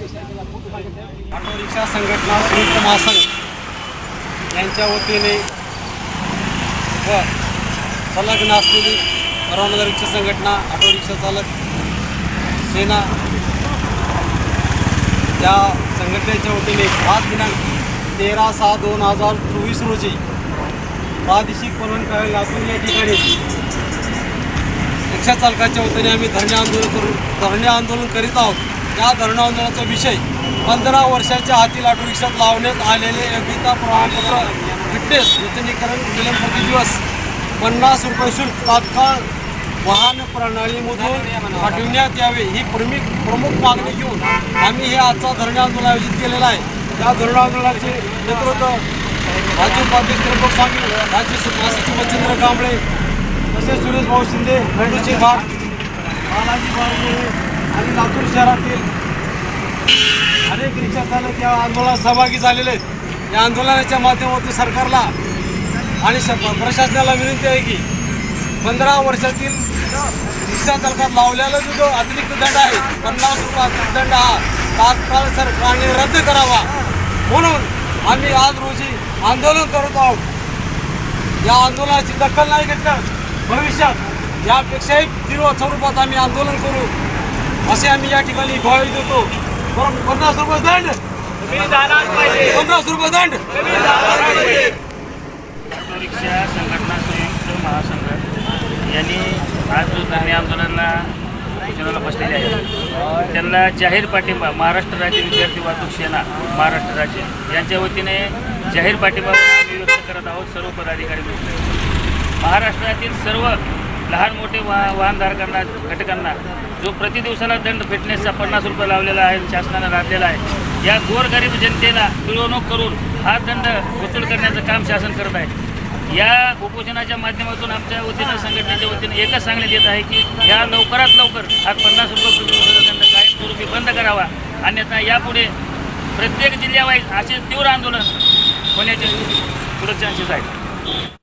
Auto rickshaw संघटना संयुक्त महासंघ यांच्या वतीने व संलग्न असलेली परवानगर रिक्षा संघटना ऑटो रिक्षा चालक सेना या संघटनेच्या वतीने पाच दिनांक तेरा सहा दोन हजार चोवीस रोजी प्रादेशिक पलवण कळेल असून या ठिकाणी रिक्षा चालकाच्या वतीने आम्ही धरणे आंदोलन करू धरणे आंदोलन करीत आहोत. या धरण आंदोलनाचा विषय पंधरा वर्षाच्या हाती ऑटो रिक्षात लावण्यात आलेले योग्यता प्रमाणपत्र फिटनेस नूतनीकरण विलंब प्रति दिवस? पन्नास रुपये शुल्क तात्काळ वाहन प्रणालीमधून हटविण्यात यावे ही प्रमुख प्रमुख मागणी घेऊन आम्ही हे आजचा धरण आंदोलन आयोजित केलेलं आहे. त्या धरण आंदोलनाचे नेतृत्व राज्य उपाध्यक्ष त्र्यंबक स्वामी राज्य सचिव मच्छिंद्र कांबळे तसेच सुरेश भाऊ शिंदे खंडूचे भाग बालाजी बाळगुळे आणि लातूर शहरातील अनेक रिक्षा चालक या आंदोलनात सहभागी झालेले आहेत. या आंदोलनाच्या माध्यमातून सरकारला आणि श- प्रशासनाला विनंती आहे की पंधरा वर्षातील रिक्षा चालकात लावलेला जो जो अतिरिक्त दंड आहे पन्नास रुपये अतिरिक्त दंड हा तात्काळ सरकारने रद्द करावा. म्हणून आम्ही आज रोजी आंदोलन करत आहोत. या आंदोलनाची दखल नाही घेतल्यास भविष्यात यापेक्षाही तीव्र स्वरूपात आम्ही आंदोलन करू. असे आम्ही या ठिकाणी ग्वाही देतो. बरं, पन्नास रुपये दंड. पन्नास रुपये दंड. रिक्षा संघटना संयुक्त महासंघ यांनी आज जो धरणे आंदोलनाला सूचनाला बसलेले आहेत त्यांना जाहीर पाठिंबा महाराष्ट्र राज्य विद्यार्थी वाहतूक सेना महाराष्ट्र राज्य यांच्या वतीने जाहीर पाठिंबा व्यक्त करत आहोत सर्व पदाधिकारी महाराष्ट्रातील सर्व लहान मोठे वा वाहनधारकांना घटकांना जो प्रति दिवसाला दंड फिटनेसचा पन्नास रुपये लावलेला आहे शासनानं लादलेला आहे या गोरगरीब जनतेला पिळवणूक करून हा दंड वसूल करण्याचं काम शासन करत आहे. या उपोषणाच्या माध्यमातून आमच्या वतीनं संघटनेच्या वतीनं एकच सांगण्यात येत आहे की या लवकरात लवकर हा पन्नास रुपये प्रति दंड कायमस्वरूपी बंद करावा. अन्यथा यापुढे प्रत्येक जिल्ह्यावाईज असे तीव्र आंदोलन होण्याचे पुढे चान्सेस आहेत.